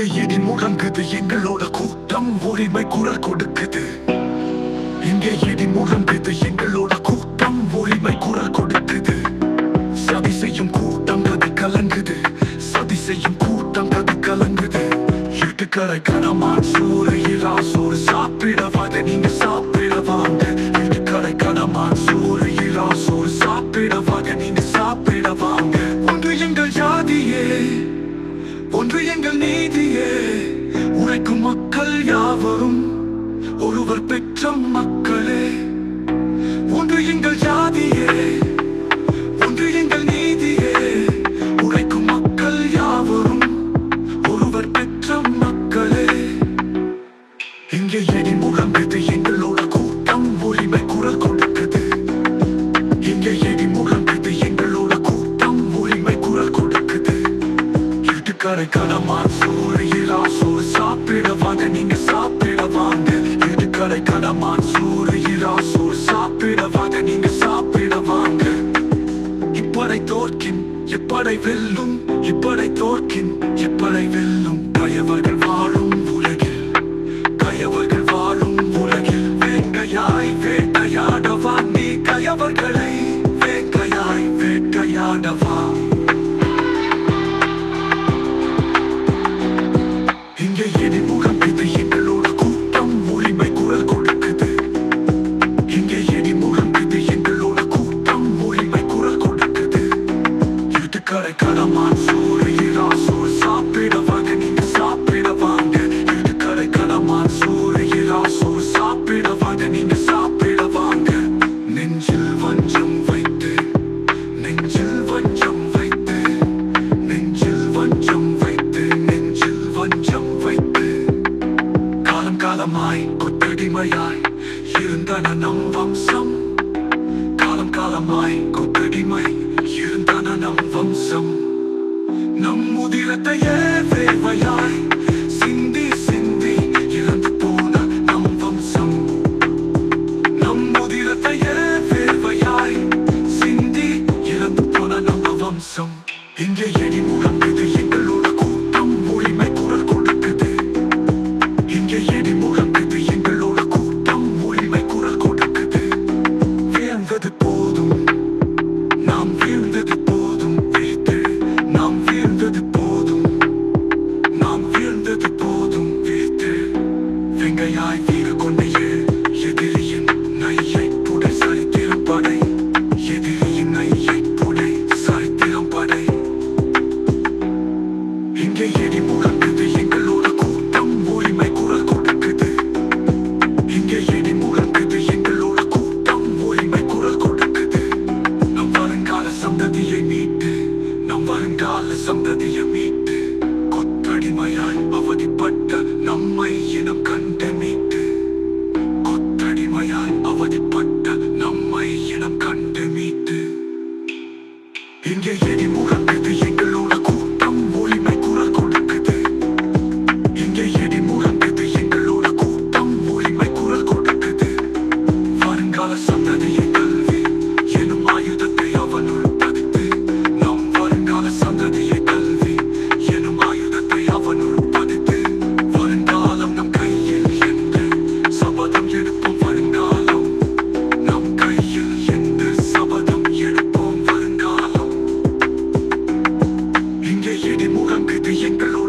இங்கே இடி முழங்குது. எங்களோட கூட்டம் உரிமை குரல் கொடுக்குது. இங்கே இடி முழங்குது. எங்களோட கூட்டம் உரிமை குரல் கொடுக்குது. சதி செய்யும் கூட்டம் அது கலங்குது. சதி செய்யும் கூட்டம் அது கலங்குது. வீட்டுக்கரை கனமான் சோறு இரா சோறு சாப்பிடவாத. நீங்க சாப்பிட வாங்க இட்டுக்கரை கனமான் சோறு இரா சோறு சாப்பிடவாக நீங்க சாப்பிட ஒன்று எங்கள் நீதியே உழைக்கும் மக்கள் யாவரும் ஒருவர் பெற்ற மக்களே. ஒன்று எங்கள் ஜாதியே ஒன்று எங்கள் நீதியே உழைக்கும் மக்கள் யாவரும் ஒருவர் பெற்ற மக்களே. இங்கே எடி முழங்குது எங்களோட இட்டுக்கரை கனமா சோறு இரா சாப்பிட வாங்க. நீங்க சாப்பிட வாங்க. இட்டுக்கரை கனமா சோறு இரா சோறு சாப்பிட வாங்க. நீங்க சாப்பிட வாங்க. இப்படை தோற்கின் எப்படை வெல்லும்? இப்படை தோற்கின் எப்படை வெல்லும்? கயவர்கள் வாழும் உலகில் கயவர்கள் வாழும் உலகில். வேங்கையாய் வேட்டையாடவா நீ கயவர்களை? வேங்கையாய் வேட்டையாடவா? இடுக்கரை கடமான் சோறு இரா சோறு சாப்பிட வாங்க நீங்க சாப்பிட வாங்க. இடுக்கரை கடமான் சோறு இரா சோறு சாப்பிட வாங்க நீங்க சாப்பிட வாங்க. நெஞ்சில் வஞ்சம் வைத்து நெஞ்சில் வஞ்சம் வைத்து நெஞ்சில் வஞ்சம் வைத்து நெஞ்சில் வஞ்சம் வைத்து. காலம் காலமாய் கொத்தடிமையாய் இருந்தன நம் வம்சம். காலம் காலமாய் கொத்தடிமை இருந்தன வம்சம் நம் முதிரத்தையே தேவையாய் சிந்தி சிந்தி இழந்து போன நம் வம்சம் நம் முதிரத்தையே தேவையாய் சிந்தி இழந்து போன நம்ம வம்சம் இங்கே எடி முழங்குது எங்களுடைய விட்டால் சந்ததியம் siguiente.